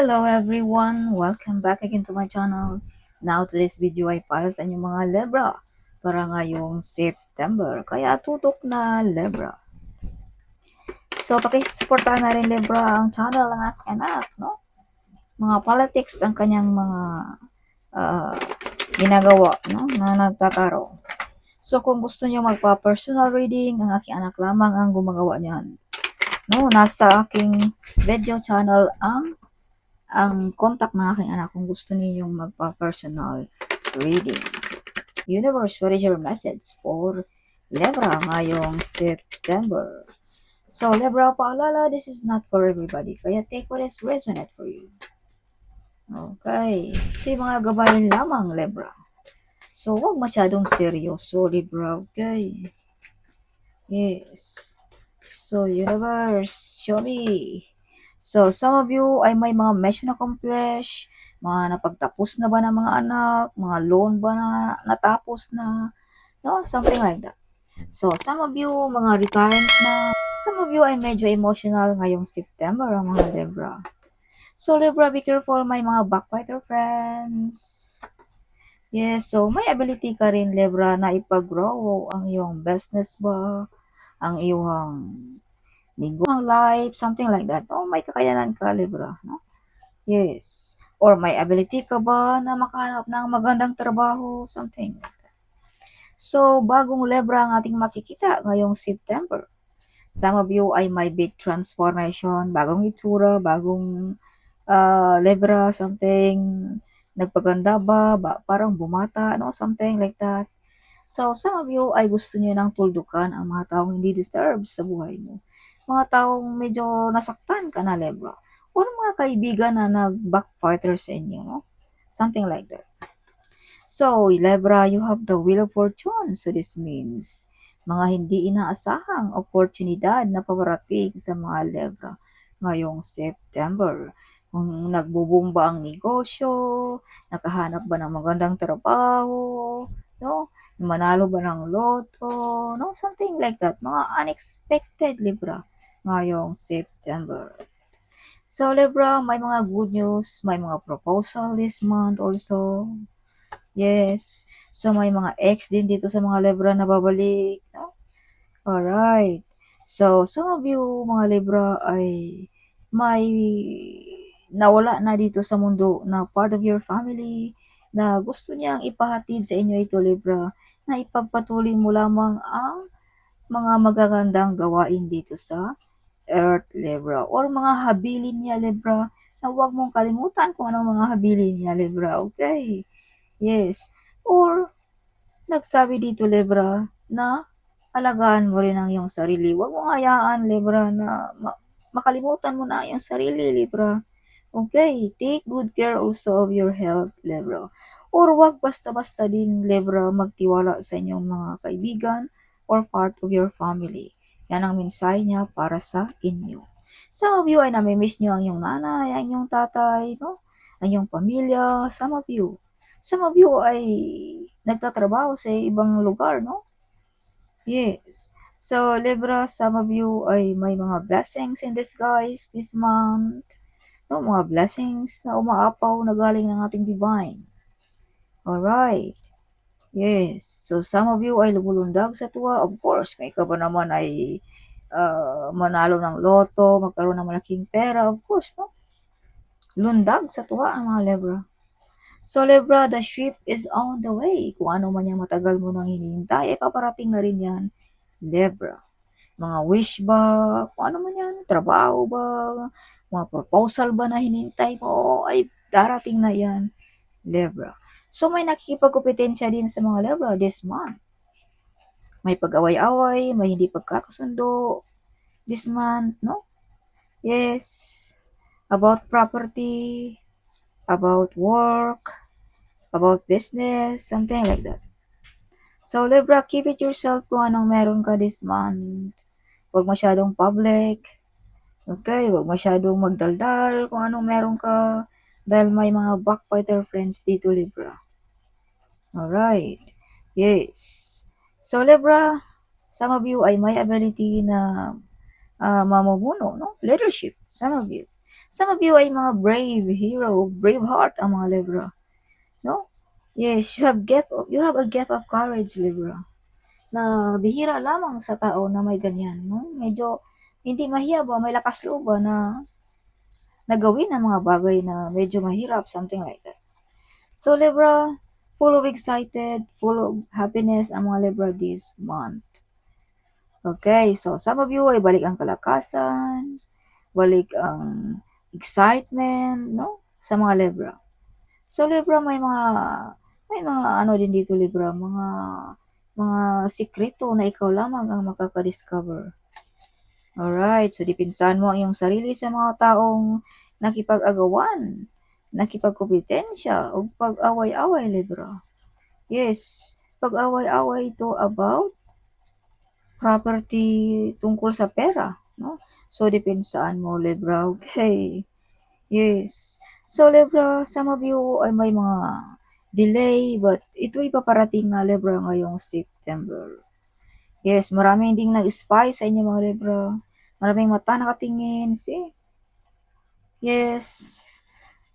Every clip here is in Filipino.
Hello everyone! Welcome back again to my channel. Now today's video ay para sa inyong mga Libra para ngayong September. Kaya tutok na Libra. So pakisuportahan na rin Libra ang channel ng aking anak, no? Mga politics ang kanyang mga ah, ginagawa, no? Na nagtataro. So kung gusto niyo magpa-personal reading, ang aking anak lamang ang gumagawa niyan. No, nasa aking video channel ang ang contact ng aking anak kung gusto ninyong magpa-personal reading. Universe, what is your message for Libra ngayong September? So, Libra, paalala, this is not for everybody. Kaya take what is resonate for you. Okay. Ito yung mga gabayan lamang, Libra. So, huwag masyadong seryoso, Libra. Okay. Yes. So, universe, show me. So, some of you ay may mga mission accomplish, mga napagtapos na ba ng mga anak, mga loan ba na natapos na, no? Something like that. So, some of you, mga retirement na, some of you ay medyo emotional ngayong September, mga Libra. So, Libra, be careful, may mga backbiter friends. Yes, so may ability ka rin, Libra, na ipag-grow ang iyong business ba, ang iyong linggo ang life, something like that. Oh, may kakayanan ka, Libra, no? Yes. Or may ability ka ba na makahanap ng magandang trabaho, something like that. So, bagong Libra ang ating makikita ngayong September. Some of you ay may big transformation, bagong itsura, bagong uh, Libra, something, nagpaganda ba, ba, parang bumata, no? Something like that. So, some of you ay gusto niyo ng tuldukan ang mga taong hindi deserve sa buhay mo mga taong medyo nasaktan ka na, Libra. Or mga kaibigan na nag-backfighter sa inyo, no? Something like that. So, Libra, you have the wheel of fortune. So, this means mga hindi inaasahang oportunidad na pabarating sa mga Libra ngayong September. Kung nagbubumba ang negosyo, nakahanap ba ng magandang trabaho, no? Manalo ba ng loto, no? Something like that. Mga unexpected Libra ngayong September. So, Libra, may mga good news, may mga proposal this month also. Yes. So, may mga ex din dito sa mga Libra na babalik. No? Alright. So, some of you, mga Libra, ay may nawala na dito sa mundo na part of your family na gusto niyang ipahatid sa inyo ito, Libra, na ipagpatuloy mo lamang ang mga magagandang gawain dito sa Earth, Libra. Or mga habilin niya, Libra, na huwag mong kalimutan kung anong mga habilin niya, Libra. Okay. Yes. Or, nagsabi dito, Libra, na alagaan mo rin ang iyong sarili. Huwag mong hayaan, Libra, na ma- makalimutan mo na yung sarili, Libra. Okay, take good care also of your health, Libra. Or wag basta-basta din, Libra, magtiwala sa inyong mga kaibigan or part of your family. Yan ang mensahe niya para sa inyo. Some of you ay namimiss nyo ang iyong nanay, ang iyong tatay, no? ang iyong pamilya, some of you. Some of you ay nagtatrabaho sa ibang lugar, no? Yes. So, Libra, some of you ay may mga blessings in disguise this month. No, mga blessings na umaapaw na galing ng ating divine. Alright. Yes. So, some of you ay lumulundag sa tuwa. Of course, kung ikaw ba naman ay uh, manalo ng loto, magkaroon ng malaking pera, of course, no? Lundag sa tuwa ang mga Libra. So, Libra, the ship is on the way. Kung ano man yung matagal mo nang hinihintay, ay paparating na rin yan, Libra. Mga wish ba, kung ano man yan, trabaho ba, mga proposal ba na hinintay mo, ay darating na yan, Libra. So, may nakikipagkompetensya din sa mga Libra this month. May pag-away-away, may hindi pagkakasundo this month, no? Yes. About property, about work, about business, something like that. So, Libra, keep it yourself kung anong meron ka this month. Huwag masyadong public. Okay, huwag masyadong magdaldal kung anong meron ka. Dahil may mga backfighter friends dito, Libra. Alright. Yes. So, Libra, some of you ay may ability na uh, mamumuno, no? Leadership. Some of you. Some of you ay mga brave hero, brave heart ang mga Libra. No? Yes, you have gift of, you have a gift of courage, Libra. Na bihira lamang sa tao na may ganyan, no? Medyo hindi mahiya ba, may lakas loob ba na nagawin ang mga bagay na medyo mahirap, something like that. So Libra, full of excited, full of happiness ang mga Libra this month. Okay, so some of you ay balik ang kalakasan, balik ang excitement, no? Sa mga Libra. So Libra may mga may mga ano din dito Libra, mga mga sikreto na ikaw lamang ang makaka-discover. Alright, so dipinsahan mo ang iyong sarili sa mga taong nakipag-agawan, nakipagkompetensya, o pag-away-away, Libra. Yes, pag-away-away ito about property tungkol sa pera, no? So, dipinsahan mo, Libra, okay? Yes. So, Libra, some of you ay may mga delay, but ito'y paparating na, Libra, ngayong September. Yes, maraming ding nag-spy sa inyo, mga Libra. Maraming mata nakatingin, see? Yes.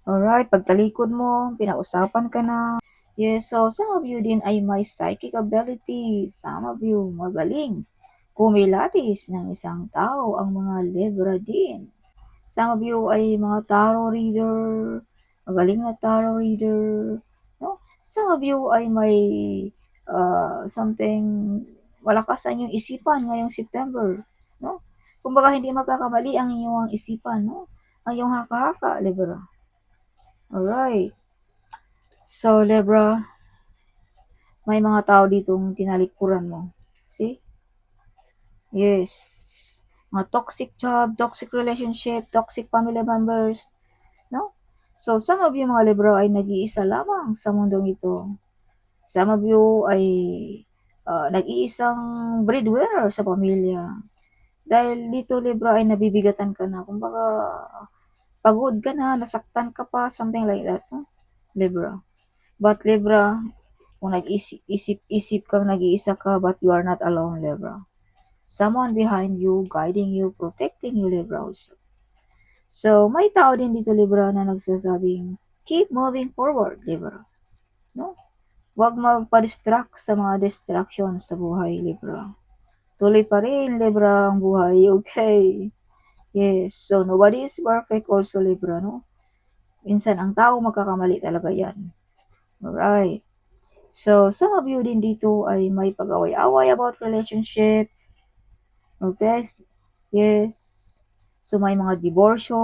Alright, pagtalikod mo, pinausapan ka na. Yes, so some of you din ay may psychic ability. Some of you magaling. Kumilatis ng isang tao ang mga Libra din. Some of you ay mga tarot reader, magaling na tarot reader. No? Some of you ay may uh, something malakas sa inyong isipan ngayong September. Kumbaga hindi magkakamali ang inyong isipan, no? Ang iyong haka-haka, Libra. Alright. So, Libra, may mga tao ditong tinalikuran mo. See? Yes. Mga toxic job, toxic relationship, toxic family members. No? So, some of you mga Libra ay nag-iisa lamang sa mundong ito. Some of you ay uh, nag-iisang breadwinner sa pamilya. Dahil dito, Libra, ay nabibigatan ka na. Kumbaga, pagod ka na, nasaktan ka pa, something like that. No? Libra. But Libra, kung nag-isip-isip kang nag-iisa ka, but you are not alone, Libra. Someone behind you, guiding you, protecting you, Libra also. So, may tao din dito, Libra, na nagsasabing, keep moving forward, Libra. No? Huwag magpa-distract sa mga distractions sa buhay, Libra. Tuloy pa rin, Libra, ang buhay. Okay. Yes. So, nobody is perfect also, Libra, no? Minsan, ang tao magkakamali talaga yan. Alright. So, some of you din dito ay may pag-away-away about relationship. Okay? Yes. So, may mga diborsyo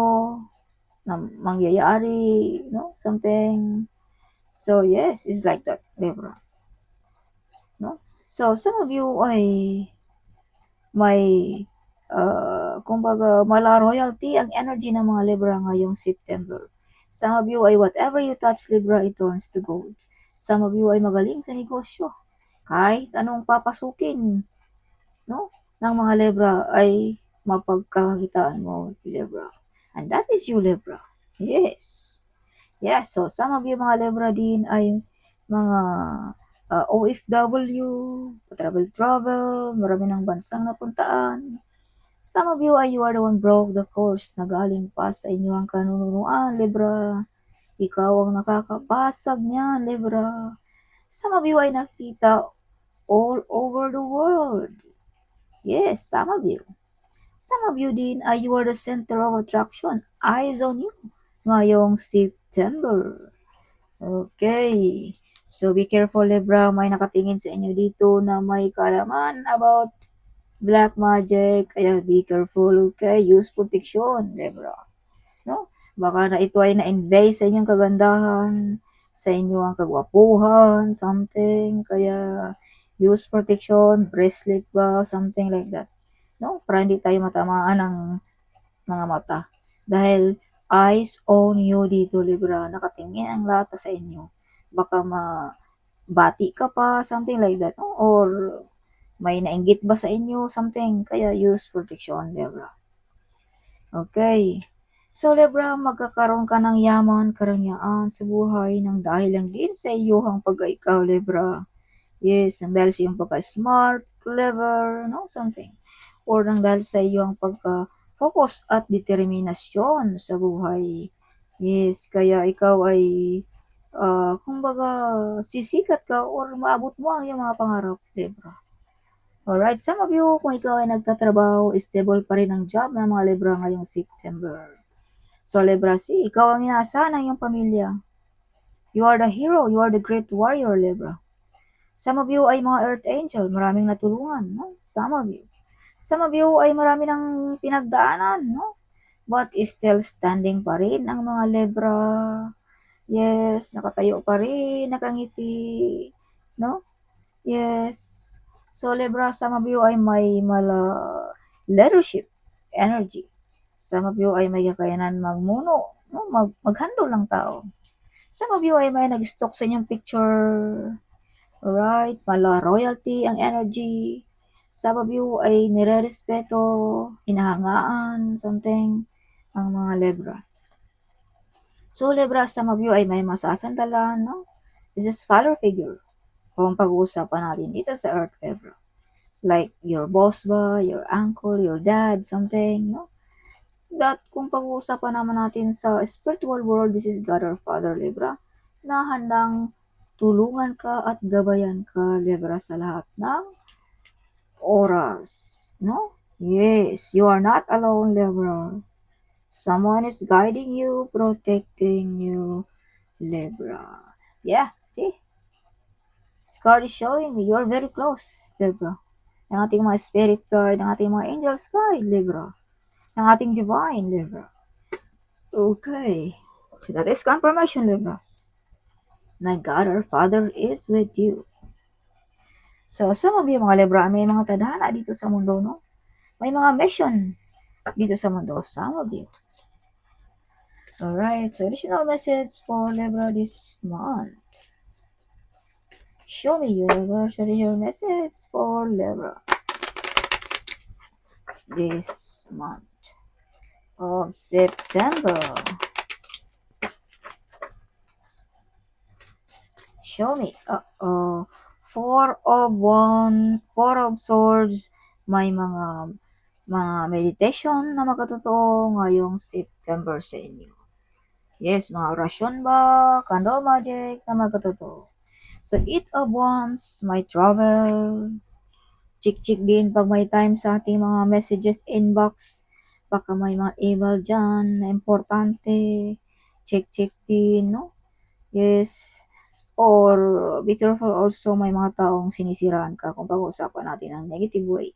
na mangyayari, no? Something. So, yes, it's like that, Libra. No? So, some of you ay may uh, kumbaga mala royalty ang energy ng mga Libra ngayong September. Some of you ay whatever you touch Libra, it turns to gold. Some of you ay magaling sa negosyo. Kahit anong papasukin no, ng mga Libra ay mapagkakakitaan mo, Libra. And that is you, Libra. Yes. Yes, so some of you mga Libra din ay mga uh, OFW, travel travel, marami ng bansang napuntaan. Some of you you are the one broke the course na galing pa sa inyong kanunuan, Libra. Ikaw ang nakakabasag niya, Libra. Some of you ay nakita all over the world. Yes, some of you. Some of you din ay you are the center of attraction. Eyes on you ngayong September. Okay. So, be careful, Libra. May nakatingin sa inyo dito na may kalaman about black magic. Kaya, be careful, okay? Use protection, Libra. No? Baka na ito ay na-invade sa inyong kagandahan, sa inyong kagwapuhan, something. Kaya, use protection, bracelet ba, something like that. No? Para hindi tayo matamaan ng mga mata. Dahil, eyes on you dito, Libra. Nakatingin ang lahat sa inyo baka mabati ka pa, something like that. Or may nainggit ba sa inyo, something. Kaya use protection, Libra. Okay. So, Libra, magkakaroon ka ng yaman, karangyaan sa buhay ng dahil lang din sa iyong pagka-ikaw, Libra. Yes, nang dahil sa iyong pagka-smart, clever, no, something. Or nang dahil sa iyong pagka focus at determinasyon sa buhay. Yes, kaya ikaw ay, ah, kumbaga sisikat ka or maabot mo ang iyong mga pangarap, Libra. Alright, some of you, kung ikaw ay nagtatrabaho, stable pa rin ang job ng mga Libra ngayong September. So, Libra, si, ikaw ang inaasahan ng iyong pamilya. You are the hero, you are the great warrior, Libra. Some of you ay mga earth angel, maraming natulungan, no? Some of you. Some of you ay marami ng pinagdaanan, no? But still standing pa rin ang mga Libra. Yes, nakatayo pa rin, nakangiti, no? Yes. So, Libra, some of you ay may mala leadership energy. Some of you ay may kakayanan magmuno, no? Mag maghandle ng tao. Some of you ay may nag-stock sa inyong picture. Alright, mala royalty ang energy. Some of you ay nire-respeto, hinahangaan, something, ang mga Libra. So, Libra, some of you ay may masasandalan, no? This is father figure. Kung pag-uusapan natin dito sa Earth, Libra. Like, your boss ba, your uncle, your dad, something, no? But kung pag-uusapan naman natin sa spiritual world, this is God our Father, Libra, na handang tulungan ka at gabayan ka, Libra, sa lahat ng oras, no? Yes, you are not alone, Libra. Someone is guiding you, protecting you, Libra. Yeah, see? This card is showing me you're very close, Libra. Ang ating mga spirit guide, ang ating mga angels guide, Libra. Ang ating divine, Libra. Okay. So that is confirmation, Libra. Na God our Father is with you. So, some of you mga Libra, may mga tadhana dito sa mundo, no? May mga mission dito sa mundo. Some of you. Alright, so additional message for Libra this month. Show me universe additional message for Libra this month of September. Show me. Uh-oh. Four of one, four of swords, may mga mga meditation na magkatotoo ngayong September sa inyo. Yes, mga orasyon ba, candle magic na magkatotoo. So, eight of wands, may travel, chick-chick din pag may time sa ating mga messages inbox. Baka may mga email dyan na importante. Check-check din, no? Yes. Or be careful also may mga taong sinisiraan ka kung pag-uusapan natin ang negative way.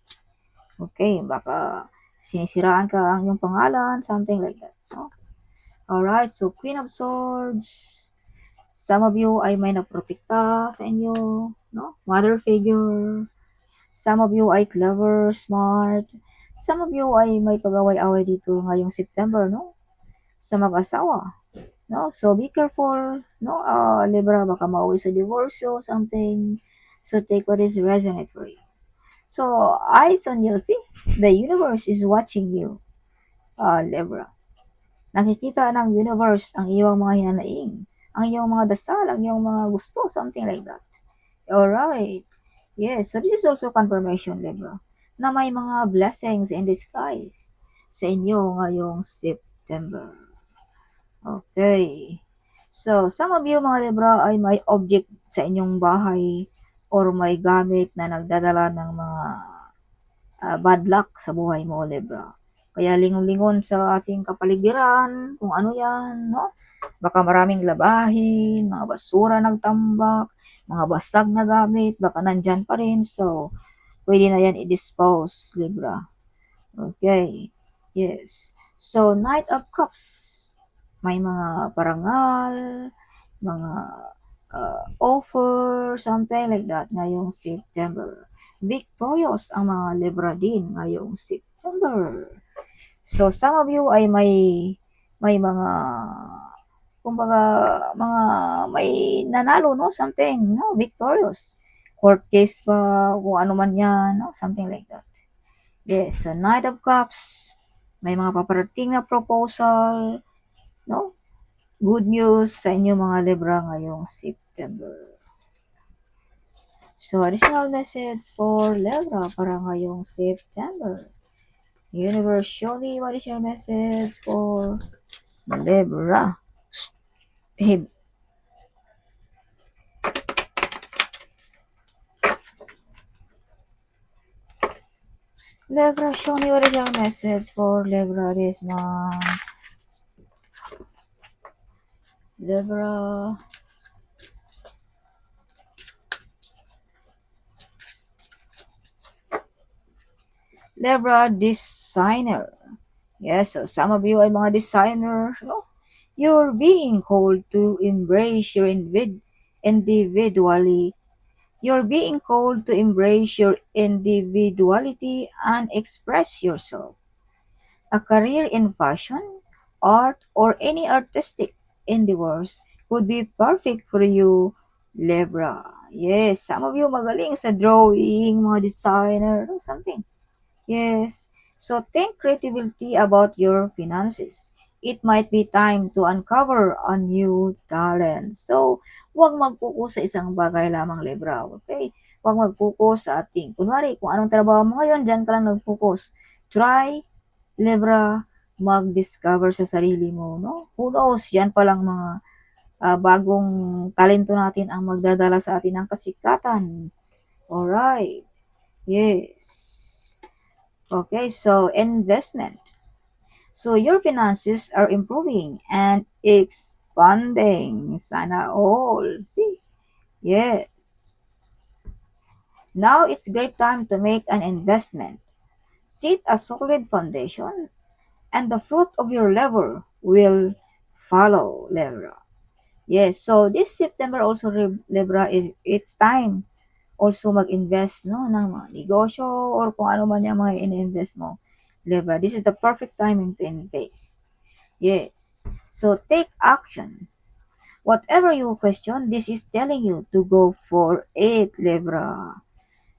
Okay, baka sinisiraan ka ang iyong pangalan, something like that. No? Alright, so Queen of Swords. Some of you ay may naprotekta sa inyo, no? Mother figure. Some of you ay clever, smart. Some of you ay may pag-away-away dito ngayong September, no? Sa mag-asawa. No? So, be careful, no? Uh, Libra, baka mauwi sa divorce o something. So, take what is resonate for you. So, eyes on you, see? The universe is watching you, uh, Libra. Nakikita ng universe ang iyong mga hinanaing, ang iyong mga dasal, ang iyong mga gusto, something like that. Alright. Yes, so this is also confirmation, Libra, na may mga blessings in disguise sa inyo ngayong September. Okay. So, some of you mga Libra ay may object sa inyong bahay or may gamit na nagdadala ng mga uh, bad luck sa buhay mo, Libra. Kaya lingon-lingon sa ating kapaligiran, kung ano yan, no? Baka maraming labahin, mga basura nagtambak, mga basag na gamit, baka nandyan pa rin. So, pwede na yan i-dispose, Libra. Okay. Yes. So, Knight of Cups. May mga parangal, mga uh, offer, something like that ngayong September. Victorious ang mga Libra din ngayong September. So, some of you ay may may mga kumbaga mga may nanalo no? Something no? Victorious. Court case pa kung ano man yan no? Something like that. Yes so knight of cups. May mga paparating na proposal no? Good news sa inyo mga libra ngayong september so additional message for libra para ngayong september Universe, show me what is your message for Libra. Hey, Libra, show me what is your message for Libra this month. Libra. Libra designer. Yes, so some of you ay mga designer. You're being called to embrace your invid- individually. You're being called to embrace your individuality and express yourself. A career in fashion, art, or any artistic endeavors could be perfect for you, Libra. Yes, some of you magaling sa drawing, mga designer, or something. Yes. So think creativity about your finances. It might be time to uncover a new talent. So, huwag mag-focus sa isang bagay lamang, Libra. Okay? Huwag mag-focus sa ating, kunwari, kung anong trabaho mo ngayon, dyan ka lang nag-focus. Try, Libra, mag-discover sa sarili mo, no? Who knows, yan palang mga ah, bagong talento natin ang magdadala sa atin ng kasikatan. Alright. Yes. Okay, so investment. So your finances are improving and expanding. Sana all. See? Yes. Now it's great time to make an investment. Set a solid foundation and the fruit of your labor will follow, Libra. Yes, so this September also, Lib- Libra, is it's time also mag-invest no ng mga negosyo or kung ano man yung mga in-invest mo. Libra, this is the perfect timing to invest. Yes. So take action. Whatever you question, this is telling you to go for it, Libra.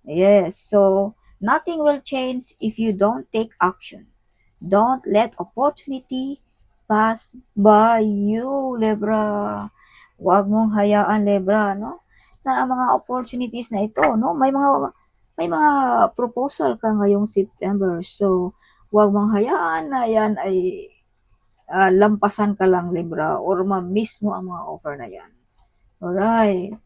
Yes. So nothing will change if you don't take action. Don't let opportunity pass by you, Libra. Huwag mong hayaan, Libra, no? Na ang mga opportunities na ito, no? May mga may mga proposal ka ngayong September. So, huwag mong hayaan na yan ay ah, lampasan ka lang, Libra, or ma-miss mo ang mga offer na yan. Alright.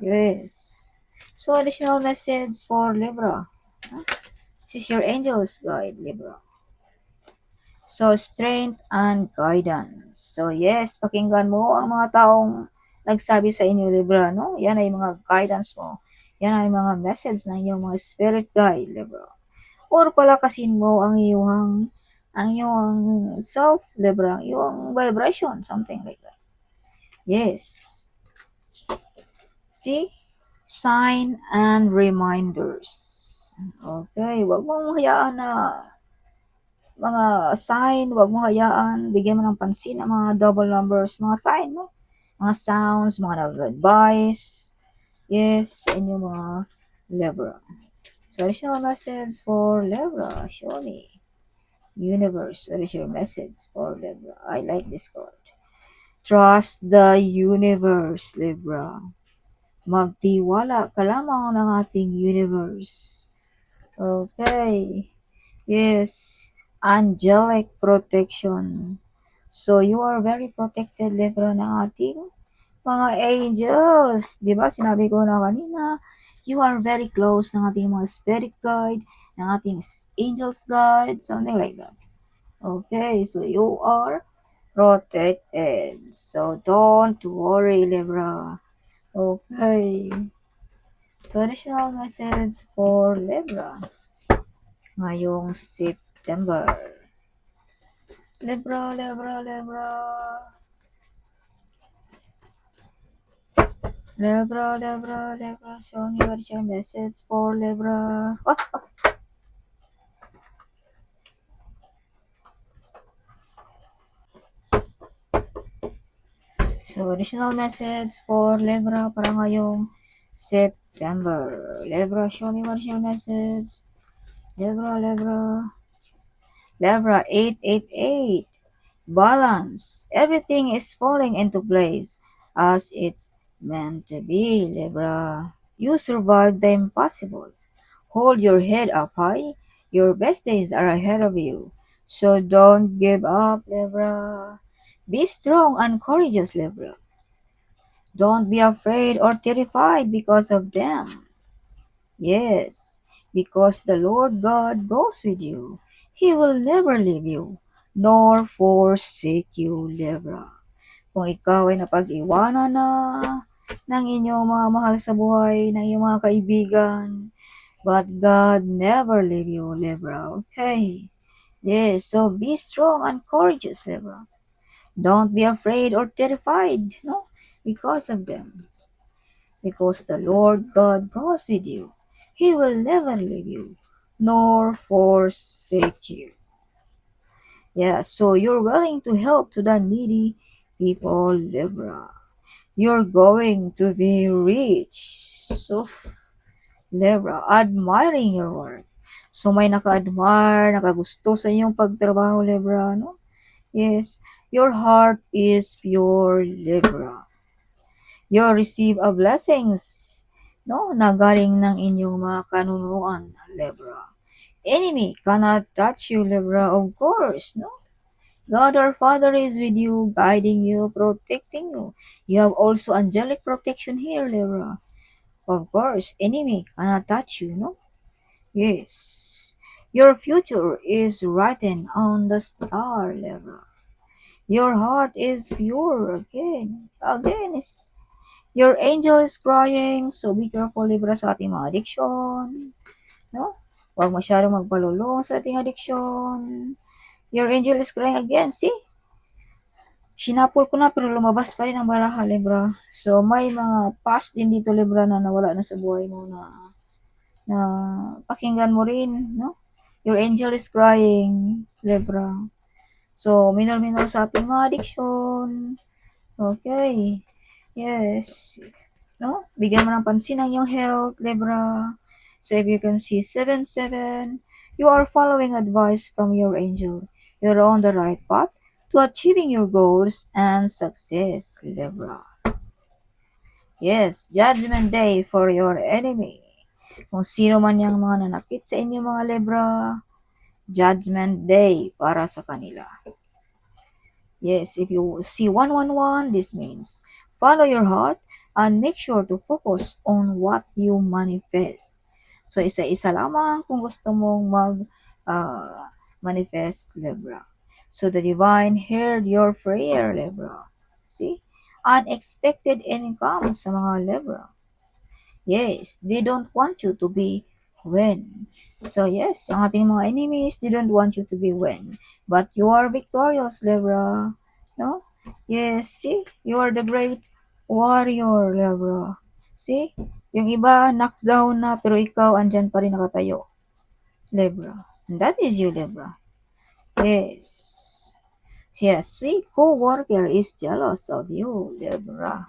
Yes. So, additional message for Libra. Huh? This is your angel's guide, Libra. So, strength and guidance. So, yes, pakinggan mo ang mga taong nagsabi sa inyo, Libra, no? Yan ay mga guidance mo. Yan ay mga message ng iyong mga spirit guide, Libra. Or palakasin mo ang iyong ang iyong self, Libra, iyong vibration, something like that. Yes. See? Sign and reminders. Okay, wag mong hayaan na mga sign, wag mo hayaan, bigyan mo ng pansin ang mga double numbers, mga sign, no? Mga sounds, mga nag-advice. Yes, sa inyong mga Libra. So, additional message for Libra, show me. Universe, what is your message for Libra? I like this card. Trust the universe, Libra. Magtiwala ka lamang ng ating universe. Okay. Yes. Angelic protection. So, you are very protected, Libra, ng ating mga angels. Ba? Sinabi ko na kanina, you are very close ng ating mga spirit guide, ng ating angels guide, something like that. Okay, so you are protected. So, don't worry, Libra. Okay. So, additional message for Libra ngayong September. Libra, Libra, Libra. Libra, Libra, Libra. Show me what your message for Libra. So, additional message for Libra para ngayong September. Libra, show me what your message. Libra, Libra. Libra 888. Balance. Everything is falling into place as it's meant to be, Libra. You survived the impossible. Hold your head up high. Your best days are ahead of you. So don't give up, Libra. Be strong and courageous, Libra. Don't be afraid or terrified because of them. Yes, because the Lord God goes with you. He will never leave you, nor forsake you, Libra. Kung ikaw ay napag-iwanan na ng inyong mga mahal sa buhay, ng iyong mga kaibigan, but God never leave you, Libra. Okay? Yes, so be strong and courageous, Libra. Don't be afraid or terrified, no? Because of them. Because the Lord God goes with you. He will never leave you, nor forsake you. Yeah, so you're willing to help to the needy people, Libra. You're going to be rich. So, Libra, admiring your work. So, may naka-admire, nakagusto sa inyong pagtrabaho, Libra, no? Yes, your heart is pure, Libra. You receive a blessings, no? Na galing ng inyong mga kanunuan, Libra. Enemy cannot touch you, Libra, of course, no? God our Father is with you, guiding you, protecting you. You have also angelic protection here, Libra. Of course, enemy cannot touch you, no? Yes. Your future is written on the star, Libra. Your heart is pure again. Again, is your angel is crying, so be careful, Libra, sa ating mga addiction. No? Huwag masyadong magpalulong sa ating addiction. Your angel is crying again, see? Sinapol ko na pero lumabas pa rin ang baraha, Libra. So, may mga past din dito, Libra, na nawala na sa buhay mo na na pakinggan mo rin, no? Your angel is crying, Libra. So, minor-minor sa ating mga addiction. Okay. Yes. No? Bigyan mo ng pansin ang iyong health, Libra. So, if you can see 7-7, you are following advice from your angel. You're on the right path to achieving your goals and success, Libra. Yes, judgment day for your enemy. Kung sino man yung mga nanakit sa inyo mga Libra, judgment day para sa kanila. Yes, if you see 111, this means follow your heart and make sure to focus on what you manifest. So, isa-isa lamang kung gusto mong mag uh, manifest, Libra. So, the divine heard your prayer, Libra. See? Unexpected income sa mga Libra. Yes, they don't want you to be win. So, yes, ang ating mga enemies, they don't want you to be win. But you are victorious, Libra. No? Yes, see? You are the great warrior, Libra. See? Yung iba, knockdown na, pero ikaw, andyan pa rin nakatayo. Libra. And that is you, Libra. Yes. Yes, see? Co-worker is jealous of you, Libra.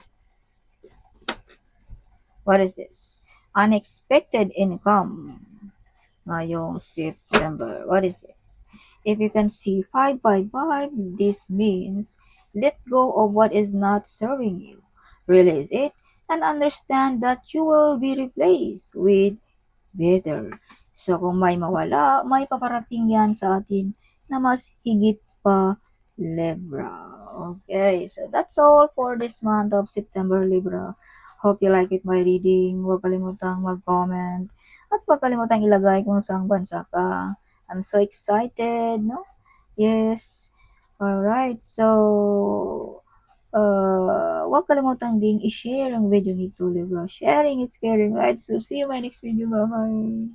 What is this? Unexpected income. Ngayong September. What is this? If you can see 555, this means let go of what is not serving you. Release it and understand that you will be replaced with better. So kung may mawala, may paparating yan sa atin na mas higit pa Libra. Okay, so that's all for this month of September Libra. Hope you like it my reading. Huwag kalimutang mag-comment. At huwag kalimutang ilagay kung saan bansa ka. I'm so excited, no? Yes. Alright, so uh, huwag kalimutang ding i-share ang video nito, Libra. Sharing is caring, right? So, see you my next video. Bye-bye.